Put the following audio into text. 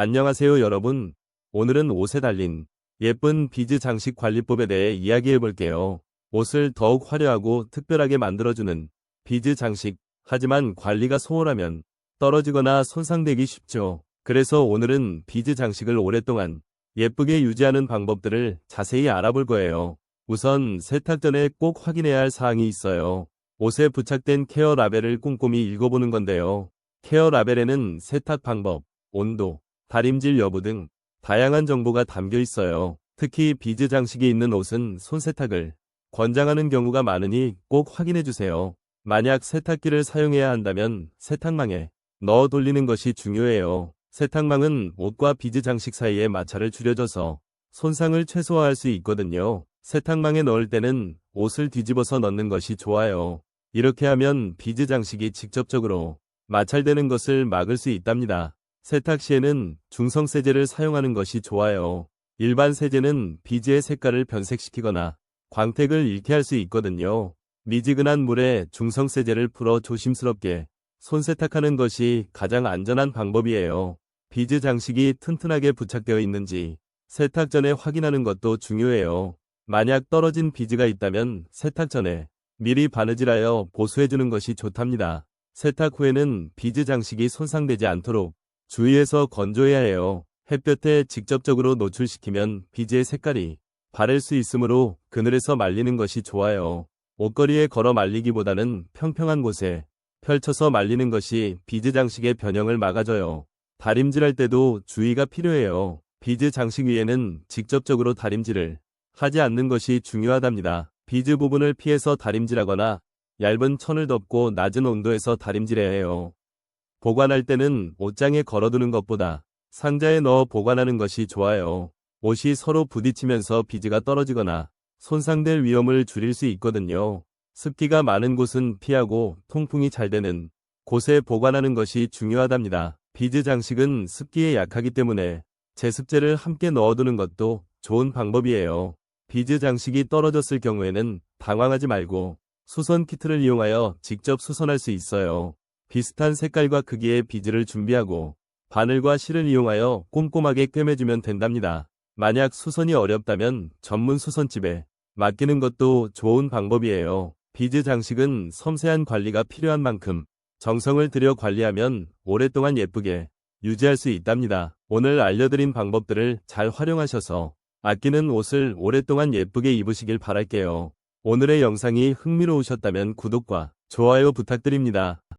안녕하세요 여러분. 오늘은 옷에 달린 예쁜 비즈 장식 관리법에 대해 이야기해 볼게요. 옷을 더욱 화려하고 특별하게 만들어주는 비즈 장식. 하지만 관리가 소홀하면 떨어지거나 손상되기 쉽죠. 그래서 오늘은 비즈 장식을 오랫동안 예쁘게 유지하는 방법들을 자세히 알아볼 거예요. 우선 세탁 전에 꼭 확인해야 할 사항이 있어요. 옷에 부착된 케어 라벨을 꼼꼼히 읽어보는 건데요. 케어 라벨에는 세탁 방법, 온도, 다림질 여부 등 다양한 정보가 담겨 있어요. 특히 비즈 장식이 있는 옷은 손세탁을 권장하는 경우가 많으니 꼭 확인해 주세요. 만약 세탁기를 사용해야 한다면 세탁망에 넣어 돌리는 것이 중요해요. 세탁망은 옷과 비즈 장식 사이의 마찰을 줄여줘서 손상을 최소화할 수 있거든요. 세탁망에 넣을 때는 옷을 뒤집어서 넣는 것이 좋아요. 이렇게 하면 비즈 장식이 직접적으로 마찰되는 것을 막을 수 있답니다. 세탁 시에는 중성 세제를 사용하는 것이 좋아요. 일반 세제는 비즈의 색깔을 변색시키거나 광택을 잃게 할 수 있거든요. 미지근한 물에 중성 세제를 풀어 조심스럽게 손 세탁하는 것이 가장 안전한 방법이에요. 비즈 장식이 튼튼하게 부착되어 있는지 세탁 전에 확인하는 것도 중요해요. 만약 떨어진 비즈가 있다면 세탁 전에 미리 바느질하여 보수해주는 것이 좋답니다. 세탁 후에는 비즈 장식이 손상되지 않도록 주의해서 건조해야 해요. 햇볕에 직접적으로 노출시키면 비즈의 색깔이 바를 수 있으므로 그늘에서 말리는 것이 좋아요. 옷걸이에 걸어 말리기보다는 평평한 곳에 펼쳐서 말리는 것이 비즈 장식의 변형을 막아줘요. 다림질할 때도 주의가 필요해요. 비즈 장식 위에는 직접적으로 다림질을 하지 않는 것이 중요하답니다. 비즈 부분을 피해서 다림질하거나 얇은 천을 덮고 낮은 온도에서 다림질해야 해요. 보관할 때는 옷장에 걸어두는 것보다 상자에 넣어 보관하는 것이 좋아요. 옷이 서로 부딪히면서 비즈가 떨어지거나 손상될 위험을 줄일 수 있거든요. 습기가 많은 곳은 피하고 통풍이 잘 되는 곳에 보관하는 것이 중요하답니다. 비즈 장식은 습기에 약하기 때문에 제습제를 함께 넣어두는 것도 좋은 방법이에요. 비즈 장식이 떨어졌을 경우에는 당황하지 말고 수선 키트를 이용하여 직접 수선할 수 있어요. 비슷한 색깔과 크기의 비즈를 준비하고 바늘과 실을 이용하여 꼼꼼하게 꿰매주면 된답니다. 만약 수선이 어렵다면 전문 수선집에 맡기는 것도 좋은 방법이에요. 비즈 장식은 섬세한 관리가 필요한 만큼 정성을 들여 관리하면 오랫동안 예쁘게 유지할 수 있답니다. 오늘 알려드린 방법들을 잘 활용하셔서 아끼는 옷을 오랫동안 예쁘게 입으시길 바랄게요. 오늘의 영상이 흥미로우셨다면 구독과 좋아요 부탁드립니다.